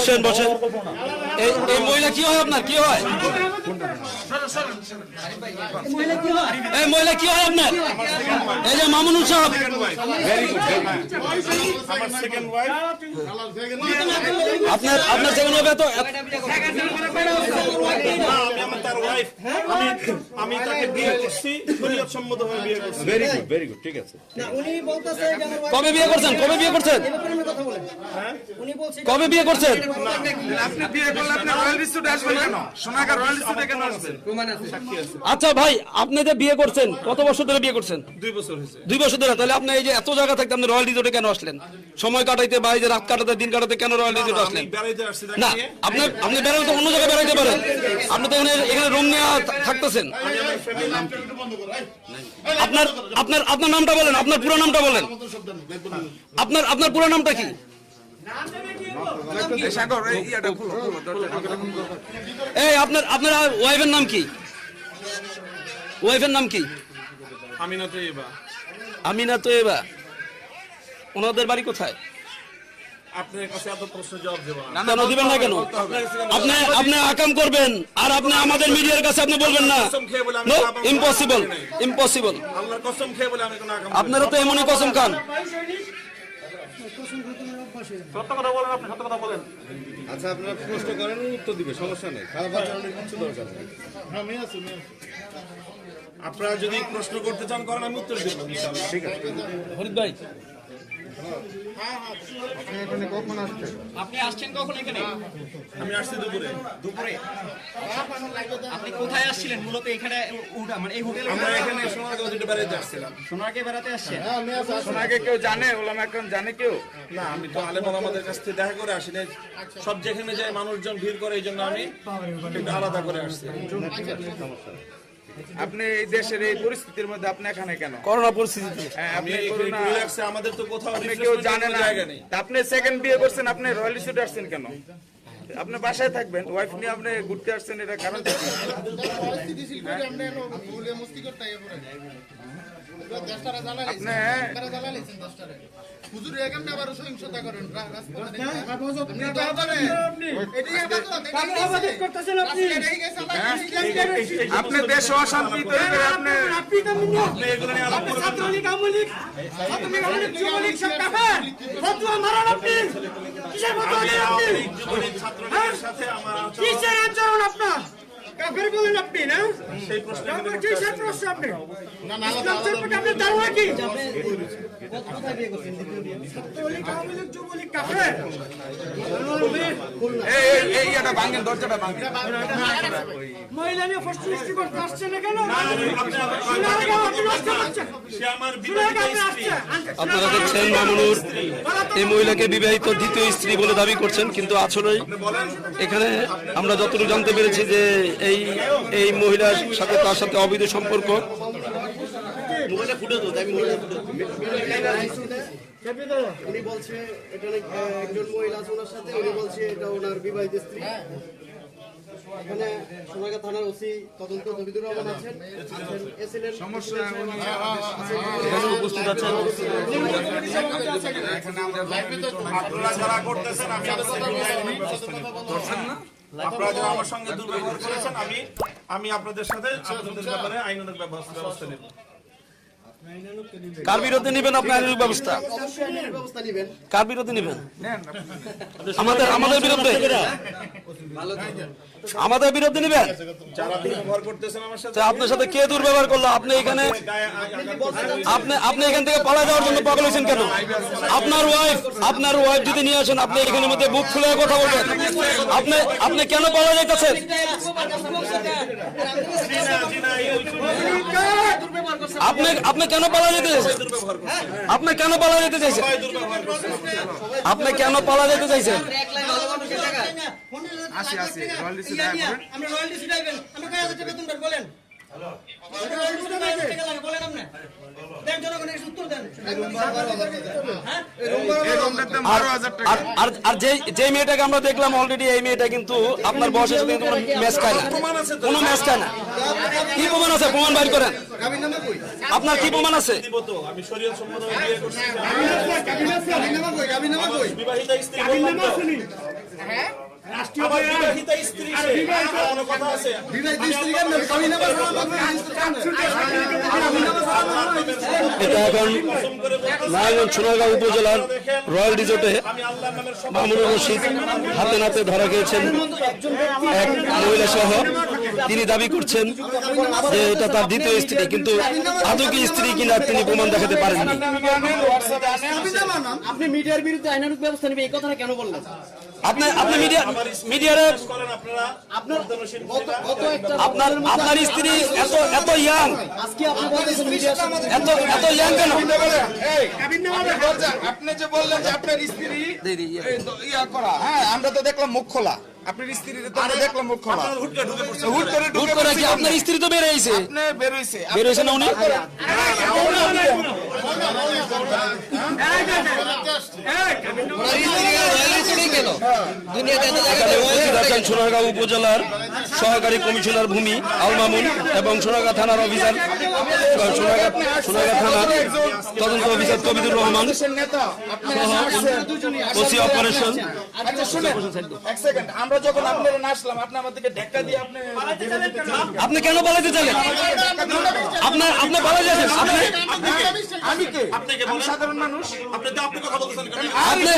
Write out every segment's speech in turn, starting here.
বসেন বসেন। এই এই মহিলা কি হয় আপনার? কি হয়? এই মহিলা কি হয় আপনার? এই যে মামুনুল সাহেব। আমার আপনার আপনার যেমন হবে তো। আমি তাকে বিয়ে করছি সম্মতভাবে বিয়ে করছি ভেরি গুড ভেরি গুড ঠিক আছে। উনি বলতেছে যে আমার wife- কবে বিয়ে করছেন? কবে বিয়ে করছেন? ব্যাপারে আমি কথা বলেন উনি বলছে কবে বিয়ে করছেন? আচ্ছা ভাই আপনি যে বিয়ে করছেন কত বছর ধরে বিয়ে করছেন? দুই বছর দুই বছর ধরে তাহলে আপনি এই যে এত জায়গা থাকতে আপনি রয়্যাল রিজোর্টে কেন আসলেন? সময় কাটাইতে বা এই যে রাত কাটাতে দিন কাটাতে কেন রয়্যাল রিজোর্টে আসলেন? না। আপনি আপনি বেরোতে তো অন্য জায়গায় বেড়াইতে পারেন। আপনি তো এখানে এখানে রুম নিয়ে থাকতেছেন। আপনার আপনার আপনার নামটা বলেন আপনার পুরো নামটা বলেন। আপনার আপনার পুরো নামটা কি? এই আপনার আপনার ওয়াইফের নাম কি? ওয়াইফের নাম কি? আমি না তো এবার আমিনা তো এবার ওনাদের বাড়ি কোথায়? আপনার কাছে এত প্রশ্ন জবাব দেবো না। কেন দিবেন না কেন? আপনি আপনি আকাম করবেন আর আপনি আমাদের মিডিয়ার কাছে আপনি বলবেন না। ইম্পসিবল করি ইম্পসিবল আল্লাহর কসম খেয়ে বলে আমি কোনো আকাম আপনারা তো এমনই কসম খান। সত্য কথা বলেন আপনি সত্য কথা বলেন। আচ্ছা আপনারা প্রশ্ন করেন উত্তর দিবে সমস্যা নেই। খারাপ আচরণের কিছু দরকার নেই। আপনারা যদি প্রশ্ন করতে চান করেন আমি উত্তর দেবো ঠিক আছে। হরিদ ভাই আপনি আসছেন? কখন এখানে? আমি আসছি দুপুরে। দুপুরে? আপনি কোথায় আসছিলেন? মূলত এখানে উঠা মানে এই হোটেলে আমরা এখানে সোনারগাঁও বেড়াইতে আসছিলাম সোনারকে বেড়াতে আসছেন? সোনাকে কেউ জানে? ওলামা একজন জানে কেউ? না আমি তো আলেম আমাদের কাছ থেকে দেখা করে আসি নাই। সব যেখানে যায় মানুষজন ভিড় করে এই জন্য আমি একটু আলাদা করে আসছি। আপনি এই দেশের এই পরিস্থিতির মধ্যে আপনি এখানে কেন? করোনা পরিস্থিতিতে। হ্যাঁ, আপনি করোনা আমাদের তো কোথাও আপনি কেউ জানে না। জায়গা নেই। তা আপনি সেকেন্ড বিয়ে করছেন আপনি রয়্যাল রিসোর্টে আসছেন কেন? আপনি বাসায় থাকবেন ওয়াইফ নিয়ে আপনি ঘুরতে আসছেন এটা কারণ কি? আপনি আপনি। দেশ অশান্তি তৈরি করে আপনি আপনি এগুলো নিয়ে আলাপ করবেন না। আমি আওয়ামী লীগ, যুবলীগ, ছাত্রলীগের সাথে আমার আচরণ সেই প্রশ্ন কোথায় বিয়ে করছেন দ্বিতীয় বিয়ে এই এই এই ইয়াটা ভাঙেন দরজাটা ভাঙেন। মহিলা নিয়ে প্রশ্ন সৃষ্টি করতে আসছে না কেন? সে আমার বিবাহিত স্ত্রী। আপনারা দেখছেন মামুনুর এই মহিলাকে বিবাহিত দ্বিতীয় স্ত্রী বলে দাবি করছেন কিন্তু আসলে এখানে আমরা যতটুকু জানতে পেরেছি যে এই এই মহিলার সাথে তার সাথে অবৈধ সম্পর্ক। উনি বলছে এখানে একজন মহিলা আছে ওনার সাথে উনি বলছে এটা ওনার বিবাহিত স্ত্রী। এখানে সোনাগা থানার ওসি তদন্ত তবিদুর রহমান আছেন আছেন সমস্যা উপস্থিত আছেন। আপনারা যারা করতেছেন আমি আপনাদের আপনারা আমার সঙ্গে দুর্ব্যবহার করেছেন আমি আমি আপনাদের সাথে আপনাদের ব্যাপারে আইনানুগ ব্যবস্থা নেব। কার বিরুদ্ধে নেবেন আপনি আইনের ব্যবস্থা? কার বিরুদ্ধে নেবেন? আমাদের আমাদের বিরুদ্ধে? আমাদের বিরুদ্ধে নেবেন? যারা দুর্ব্যবহার করতেছেন আমার সাথে তা আপনার সাথে কে দুর্ব্যবহার করল? আপনি এখানে। আপনি আপনি এখান থেকে পালা যাওয়ার জন্য পাগল হয়েছেন কেন? আপনার ওয়াইফ আপনার ওয়াইফ যদি নিয়ে আসেন আপনি এখানে মধ্যে বুক খুলে কথা বলবেন। আপনি আপনি কেন পালা যাইতেছেন? আপনি আপনি কেন পালা যেতে চাইছেন? আপনি কেন পালা যেতে চাইছেন? আপনি কেন পালা যেতে চাইছেন? টাকা আর যে মেয়েটাকে আমরা দেখলাম অলরেডি এই মেয়েটা কিন্তু আপনার বয়সের সাথে ম্যাচ খায় না। কোনো ম্যাচ খায় না। কি প্রমাণ আছে? প্রমাণ বাইর করেন। আপনার কি প্রমাণ আছে? হ্যাঁ? রাষ্ট্রীয় এটা এখন নারায়ণগঞ্জ সোনাগাঁও উপজেলার রয়্যাল আল্লাহর মামুনুর রশিদ হাতে নাতে ধরা গিয়েছেন এক মহিলা সহ। তিনি দাবি করছেন যে এটা তার দ্বিতীয় স্ত্রী, কিন্তু আদৌ কি স্ত্রী কিনা তিনি প্রমাণ দেখাতে পারেননি। আপনি মিডিয়ার বিরুদ্ধে আইনানুক ব্যবস্থা নেবে, এই কথাটা কেন বললেন? আপনি আপনি মিডিয়া মিডিয়ারে আপনার স্ত্রী এত এত ইয়াং আপনি এত এত ইয়াং কেন আপনি যে বললেন যে আপনার স্ত্রী ইয়া করা হ্যাঁ আমরা তো দেখলাম মুখ খোলা আপনার স্ত্রীর তো আমরা দেখলাম মুখ খোলা হুট করে হুট ঢুকে করে আপনার স্ত্রী তো আপনি বের হইছে বের হয়েছে না উনি সোনারগাঁও উপজেলার সহকারী কমিশনার ভূমি আলমামুন এবং সোনারগাঁ থানার অফিসার সোনারগাঁ সোনারগাঁ থানার তদন্ত অফিসার কবিদুর রহমান আপনি ওসি অপারেশন আচ্ছা শুনেন আমরা যখন আপনারা আসলাম আপনি আমাদেরকে ধাক্কা দিয়ে আপনি আপনি কেন পালাতে চাইলেন আপনার আপনি পালা যাচ্ছেন আপনি আমি কে আমি সাধারণ মানুষ আপনি তো আপনি কথা বলতেছেন আপনি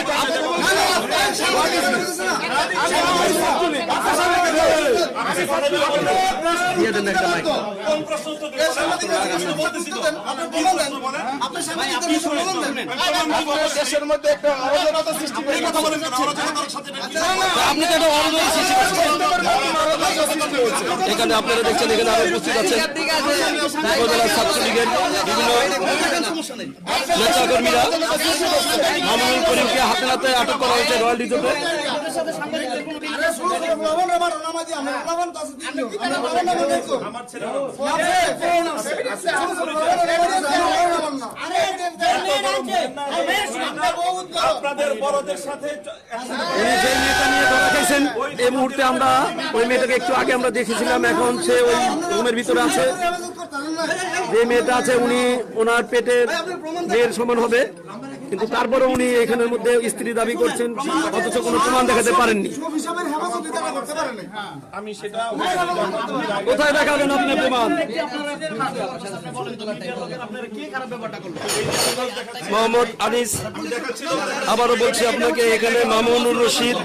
দেশের মধ্যে একটা অরাজকতা সৃষ্টি করে কথা বলেন সৃষ্টি করছেন। এখানে আপনারা দেখছেন এখানে আরও উপস্থিত আছেন। উপজেলার ছাত্রলীগের বিভিন্ন নেতাকর্মীরা মামুনুল করিমকে হাতে নাতে আটক করা হয়েছে রয়্যাল রিসোর্টে আমার ছেলে আপনাদের বড়দের সাথে উনি যে মেয়েটা নিয়ে ধরা খাইছেন এই মুহূর্তে আমরা ওই মেয়েটাকে একটু আগে আমরা দেখেছিলাম এখন সে ওই রুমের ভিতরে আছে যে মেয়েটা আছে উনি ওনার পেটের মেয়ের সমান হবে কিন্তু তারপরে উনি এখানের মধ্যে স্ত্রী দাবি করছেন অথচ কোনো প্রমাণ দেখাতে পারেননি। আমি সেটা কোথায় দেখাবেন আপনি প্রমাণ? মোহাম্মদ আনিস আবারও বলছি আপনাকে এখানে মামুনুর রশিদ